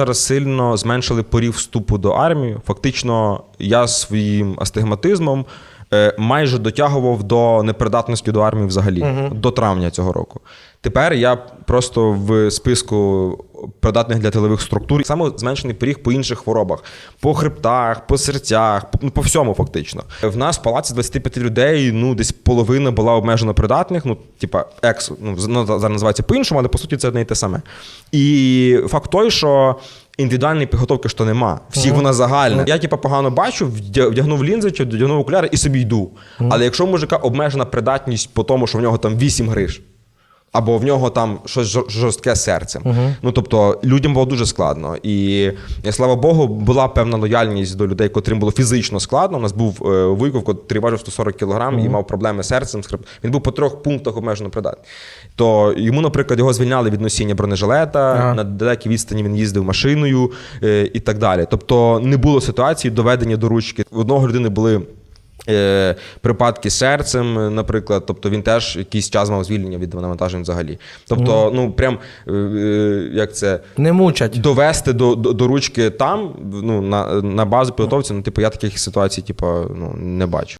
Зараз сильно зменшили порів вступу до армії. Фактично, я своїм астигматизмом е, майже дотягував до непридатності до армії взагалі, до травня цього року. Тепер я просто в списку придатних для тилових структур саме зменшений поріг по інших хворобах, по хребтах, по серцях, по, ну, по всьому фактично. В нас в палаці 25 людей, ну десь половина була обмежено придатних, ну, типа екс, ну, ну, зараз називається по-іншому, але по суті це одне і те саме. І факт той, що індивідуальної підготовки то нема. Всіх вона загальна. Я типа погано бачу, вдягнув лінзи чи вдягнув окуляри і собі йду. Але якщо у мужика обмежена придатність по тому, що в нього там 8 гриш. Або в нього там щось жор- жорстке з серцем. Ну тобто людям було дуже складно. І е, слава Богу, була певна лояльність до людей, котрим було фізично складно. У нас був е, Вуйков, котрий важив 140 кг і мав проблеми з серцем. Він був по трьох пунктах обмежено придатний. То йому, наприклад, його звільняли від носіння бронежилета, Ага. на далекій відстані він їздив машиною е, і так далі. Тобто не було ситуації доведення до ручки. В одного людини були. Е, припадки з серцем, наприклад, тобто він теж якийсь час мав звільнення від навантажень взагалі. Тобто, ну прям е, е, як це Не мучать. довести до, до, до ручки там, ну на, на базу підготовці, ну типу, я таких ситуацій, типу, ну не бачу.